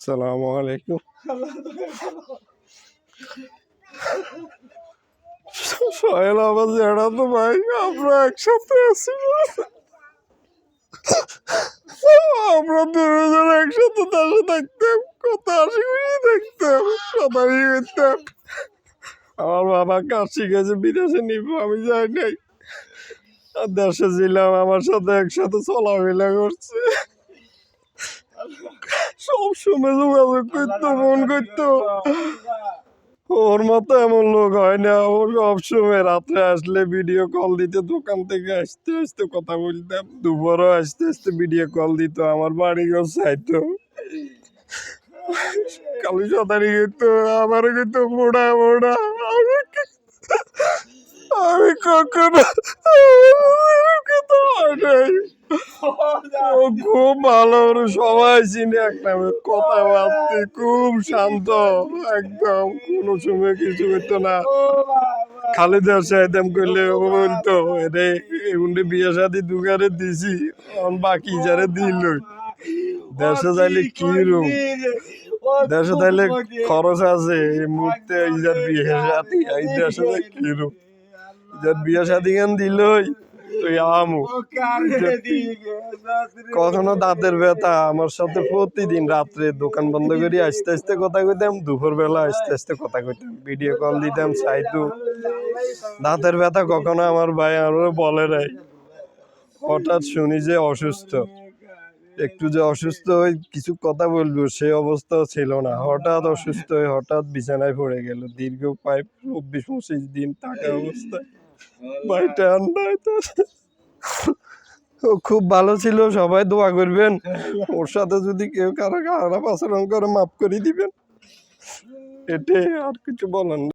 সালামু আলাইকুম। সোহেল আমার জেঠা তো ভাই, আমরা একসাথে আছি। আমরা দুজন একসাথে তার থাকতাম কত হাসি খুশি থাকতাম সবাই করতাম আমার বাবা কাজ শিখেছে বিদেশে নিব, আমি যাই নাই। আর দেশে ছিলাম, আমার সাথে একসাথে চলাফেরা করছে। সব সময় যোগাযোগ করতো ফোন করতো। ওর মতো এমন লোক হয় না ও সব সময় রাত্রে আসলে ভিডিও কল দিতে দোকান থেকে আসতে আসতে কথা বলতাম দুপুরও আসতে আসতে ভিডিও কল দিত আমার বাড়ি ঘর চাইতো। কালী সাঁতারি করতো আমারও কিন্তু মোড়া মোড়া আমি আমি কখনো আমার কথা হয় নাই। খুব ভালো সবাই চিনে একটা কথা বলতে খুব শান্ত একদম কোনো সময় কিছু করতো না খালেদার সাহেদাম করলে বলতো রে উন্ডে বিয়ে শাদি দুগারে দিছি এখন বাকি যারে দিল দেশে যাইলে কি রুম? দেশে যাইলে খরচ আছে, এই মুহূর্তে ইজার বিয়ে শাদি এই দেশে যাই কি রুম ইজার বিয়ে শাদি গান দিলই তুই আমু। কখনো দাঁতের ব্যথা আমার সাথে প্রতিদিন রাত্রে দোকান বন্ধ করে আস্তে আস্তে কথা কইতাম দুপুর বেলা আস্তে আস্তে কথা কইতাম। ভিডিও কল দিতাম চাইতো দাঁতের ব্যথা কখনো আমার ভাই আমার বলে নাই। হঠাৎ শুনি যে অসুস্থ। একটু যে অসুস্থ হয়ে কিছু কথা বলব সে অবস্থাও ছিল না। হঠাৎ অসুস্থ হয়ে হঠাৎ বিছানায় পড়ে গেল। দীর্ঘ প্রায় চব্বিশ পঁচিশ দিন থাকা অবস্থায়। ভাই ঠান্ডায় তো। ও খুব ভালো ছিল, সবাই দোয়া করবেন। ওর সাথে যদি কেউ কারও খারাপ আচরণ করে, মাফ করে দিবেন। এটাই আর কিছু বলেন।